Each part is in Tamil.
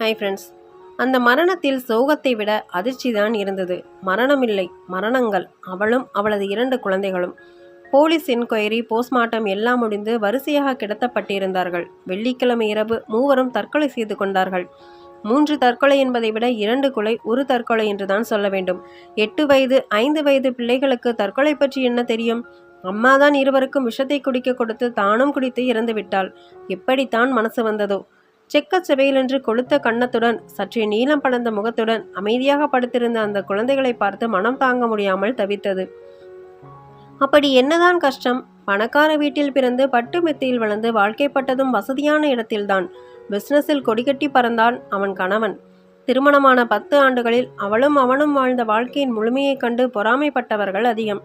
ஹாய் ஃப்ரெண்ட்ஸ் அந்த மரணத்தில் சோகத்தை விட அதிர்ச்சி தான் இருந்தது. மரணமில்லை மரணங்கள். அவளும் அவளது இரண்டு குழந்தைகளும். போலீஸ் என்கொயரி போஸ்ட்மார்ட்டம் எல்லாம் முடிந்து வரிசையாக கிடத்தப்பட்டிருந்தார்கள். வெள்ளிக்கிழமை இரவு மூவரும் தற்கொலை செய்து கொண்டார்கள். மூன்று தற்கொலை என்பதை விட இரண்டு கொலை ஒரு தற்கொலை என்றுதான் சொல்ல வேண்டும். எட்டு வயது ஐந்து வயது பிள்ளைகளுக்கு தற்கொலை பற்றி என்ன தெரியும்? அம்மாதான் இருவருக்கும் விஷத்தை குடிக்க கொடுத்து தானும் குடித்து இறந்து விட்டாள் எப்படித்தான் மனசு வந்ததோ? செக்கச் செவையிலென்று கொளுத்த கன்னத்துடன் சற்றே நீளம் படர்ந்த முகத்துடன் அமைதியாக படுத்திருந்த அந்த குழந்தைகளை பார்த்து மனம் தாங்க முடியாமல் தவித்தது. அப்படி என்னதான் கஷ்டம்? பணக்கார வீட்டில் பிறந்து பட்டு மெத்தையில் வளர்ந்து வாழ்க்கைப்பட்டதும் வசதியான இடத்தில்தான். பிசினஸில் கொடிகட்டி பறந்தான் அவன் கணவன். திருமணமான பத்து ஆண்டுகளில் அவளும் அவனும் வாழ்ந்த வாழ்க்கையின் முழுமையைக் கண்டு பொறாமைப்பட்டவர்கள் அதிகம்.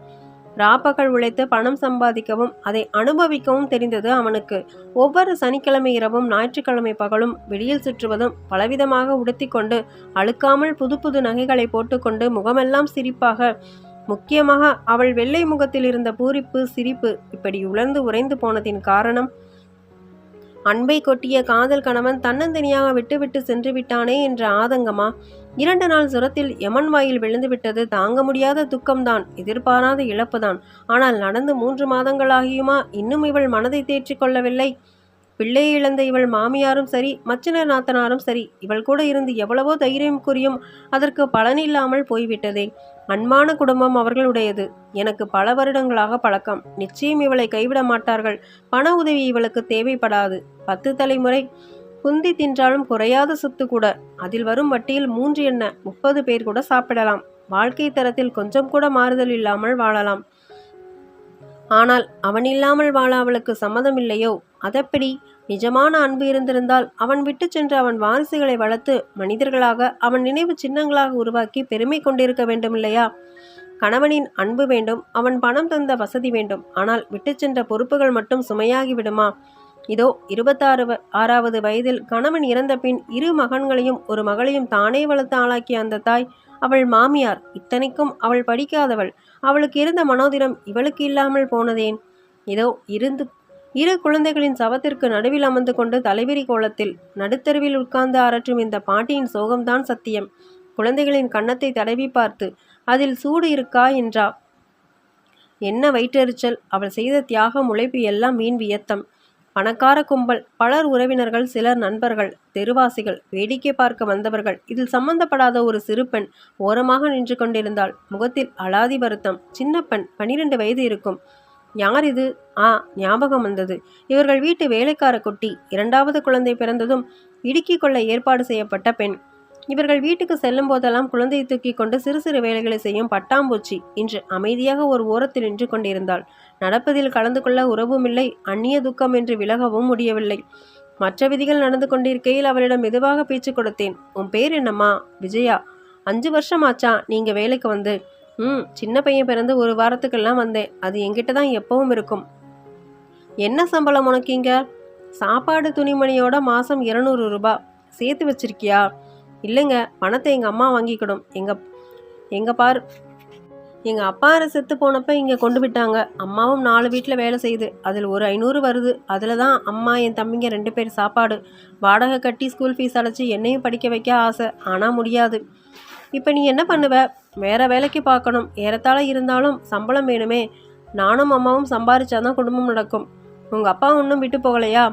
ராப்பகல் உழைத்து பணம் சம்பாதிக்கவும் அதை அனுபவிக்கவும் தெரிந்தது அவனுக்கு. ஒவ்வொரு சனிக்கிழமை இரவும் ஞாயிற்றுக்கிழமை பகலும் வெளியில் சுற்றுவதும் பலவிதமாக உடுத்திக்கொண்டு அழுக்காமல் புது புது நகைகளை போட்டுக்கொண்டு முகமெல்லாம் சிரிப்பாக முக்கியமாக அவள் வெள்ளை முகத்தில் இருந்த பூரிப்பு சிரிப்பு இப்படி உலர்ந்து உறைந்து போனதின் காரணம் அன்பை கொட்டிய காதல் கணவன் தன்னந்தனியாக விட்டுவிட்டு சென்று விட்டானே என்ற ஆதங்கமா? இரண்டு நாள் சுரத்தில் யமன் வாயில் விழுந்து விட்டது தாங்க முடியாத துக்கம்தான் எதிர்பாராத இழப்புதான். ஆனால் நடந்து மூன்று மாதங்களாகியுமா? இன்னும் இவள் மனதை தேற்றிக் கொள்ளவில்லை. பிள்ளையை இழந்த இவள் மாமியாரும் சரி மச்சினர் நாத்தனாரும் சரி. இவள் கூட இருந்து எவ்வளவோ தைரியம் கூறியும் அதற்கு பலனில்லாமல் போய்விட்டதே. அன்பான குடும்பம் அவர்களுடையது. எனக்கு பல வருடங்களாக பழக்கம். நிச்சயம் இவளை கைவிட மாட்டார்கள். பண உதவி இவளுக்கு தேவைப்படாது. பத்து தலைமுறை குந்தி தின்றாலும் குறையாத சொத்து கூட. அதில் வரும் வட்டியில் மூன்று என்ன முப்பது பேர் கூட சாப்பிடலாம். வாழ்க்கை தரத்தில் கொஞ்சம் கூட மாறுதல் இல்லாமல் வாழலாம். ஆனால் அவன் இல்லாமல் வாழ அவளுக்கு சம்மதமில்லையோ அதப்படி? நிஜமான அன்பு இருந்திருந்தால் அவன் விட்டு சென்று அவன் வாரிசுகளை வளர்த்து மனிதர்களாக அவன் நினைவு சின்னங்களாக உருவாக்கி பெருமை கொண்டிருக்க வேண்டுமில்லையா? கணவனின் அன்பு வேண்டும் அவன் பணம் தந்த வசதி வேண்டும். ஆனால் விட்டு சென்ற பொறுப்புகள் மட்டும் சுமையாகி விடுமா? இதோ இருபத்தாறு ஆறாவது வயதில் கணவன் இறந்த பின் இரு மகன்களையும் ஒரு மகளையும் தானே வளர்த்து ஆளாக்கிய அந்த தாய் அவள் மாமியார். இத்தனைக்கும் அவள் படிக்காதவள். அவளுக்கு இருந்த மனோதிரம் இவளுக்கு இல்லாமல் போனதேன். இதோ இருந்து இரு குழந்தைகளின் சவத்திற்கு நடுவில் அமர்ந்து கொண்டு தலைவிரி கோலத்தில் நடுத்தருவில் உட்கார்ந்து அரற்றும் இந்த பாட்டியின் சோகம்தான் சத்தியம். குழந்தைகளின் கன்னத்தை தடவி பார்த்து அதில் சூடு இருக்கா? என்றா. என்ன வயிற்றெரிச்சல்? அவள் செய்த தியாகம் உழைப்பு எல்லாம் மீன் வியத்தம். பணக்கார கும்பல். பலர் உறவினர்கள் சிலர் நண்பர்கள் தெருவாசிகள் வேடிக்கை பார்க்க வந்தவர்கள். இதில் சம்பந்தப்படாத ஒரு சிறு பெண் ஓரமாக நின்று கொண்டிருந்தாள். முகத்தில் அலாதி வருத்தம். சின்ன பெண் பனிரெண்டு வயது இருக்கும். யார் இது? ஆ ஞாபகம் வந்தது. இவர்கள் வீட்டு வேலைக்கார குட்டி. இரண்டாவது குழந்தை பிறந்ததும் இடுக்கிக் கொள்ள ஏற்பாடு செய்யப்பட்ட பெண். இவர்கள் வீட்டுக்கு செல்லும் போதெல்லாம் குழந்தையை தூக்கி கொண்டு சிறு சிறு வேலைகளை செய்யும் பட்டாம்பூச்சி. இன்று அமைதியாக ஒரு ஓரத்தில் நின்று கொண்டிருந்தாள். நடப்பதில் கலந்து கொள்ள உறவும் இல்லை அந்நிய துக்கம் என்று விலகவும் முடியவில்லை. மற்ற விதிகள் நடந்து கொண்டிருக்கையில் அவளிடம் மெதுவாக பேச்சு கொடுத்தேன். உன் பேர் என்னம்மா? விஜயா. அஞ்சு வருஷம் ஆச்சா நீங்க வேலைக்கு வந்து. ம் சின்ன பையன் பிறந்து ஒரு வாரத்துக்கெல்லாம் வந்தேன். அது என்கிட்ட தான் எப்பவும் இருக்கும். என்ன சம்பளம் உனக்கு இங்க? சாப்பாடு துணிமணியோட மாசம் இருநூறு ரூபாய் சேர்த்து வச்சிருக்கியா? இல்லைங்க பணத்தை எங்கள் அம்மா வாங்கிக்கிடும் எங்கள் எங்கள் பார். எங்கள் அப்பா செத்து போனப்போ இங்கே கொண்டு விட்டாங்க. அம்மாவும் நாலு வீட்டில் வேலை செய்யுது. அதில் ஒரு ஐநூறு வருது. அதில் தான் அம்மா என் தம்பிங்க ரெண்டு பேர் சாப்பாடு. வாடகை கட்டி ஸ்கூல் ஃபீஸ் அடைச்சி என்னையும் படிக்க வைக்க ஆசை. ஆனால் முடியாது. இப்போ நீ என்ன பண்ணுவ? வேறு வேலைக்கு பார்க்கணும். ஏறத்தாழ இருந்தாலும் சம்பளம் வேணுமே. நானும் அம்மாவும் சம்பாரிச்சாதான் குடும்பம் நடக்கும். உங்கள் அப்பா ஒன்றும் விட்டு போகலையா?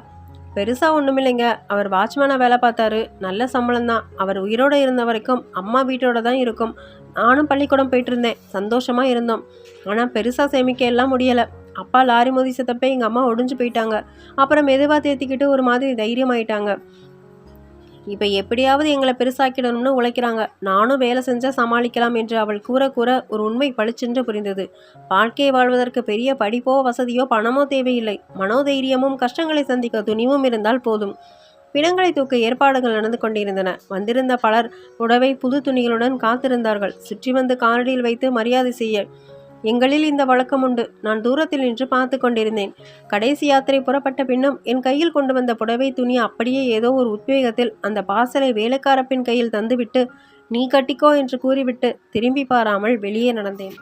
பெருசாக ஒன்றும் இல்லைங்க அவர் வாட்ச்மேனாக வேலை பார்த்தாரு. நல்ல சம்பளம் தான் அவர் உயிரோடு இருந்த வரைக்கும் அம்மா வீட்டோட தான் இருக்கும். நானும் பள்ளிக்கூடம் போயிட்டு இருந்தேன் சந்தோஷமாக இருந்தோம். ஆனால் பெருசாக சேமிக்க எல்லாம் முடியலை. அப்பா லாரி மோதி செத்தப்ப எங்கள் அம்மா ஒடிஞ்சு போயிட்டாங்க. அப்புறம் மெதுவாக தேத்திக்கிட்டு ஒரு மாதிரி தைரியமாயிட்டாங்க. இப்போ எப்படியாவது எங்களை பெருசாக்கிடணும்னு உழைக்கிறாங்க. நானும் வேலை செஞ்சால் சமாளிக்கலாம் என்று அவள் கூற கூற ஒரு உண்மை பளிச்சென்று புரிந்தது. வாழ்க்கையை வாழ்வதற்கு பெரிய படிப்போ வசதியோ பணமோ தேவையில்லை. மனோதைரியமும் கஷ்டங்களை சந்திக்க துணிவும் இருந்தால் போதும். பிணங்களை தூக்க ஏற்பாடுகள் நடந்து கொண்டிருந்தன. வந்திருந்த பலர் புடவை புது துணிகளுடன் காத்திருந்தார்கள். சுற்றி வந்து காரடியில் வைத்து மரியாதை செய்ய எங்களில் இந்த வழக்கம் உண்டு. நான் தூரத்தில் நின்று பார்த்து கொண்டிருந்தேன். கடைசி யாத்திரை புறப்பட்ட பின்னும் என் கையில் கொண்டு வந்த புடவை துணி அப்படியே ஏதோ ஒரு உத்வேகத்தில் அந்த பாசலை வேலைக்கார பெண் கையில் தந்துவிட்டு நீ கட்டிக்கோ என்று கூறிவிட்டு திரும்பி பாராமல் வெளியே நடந்தேன்.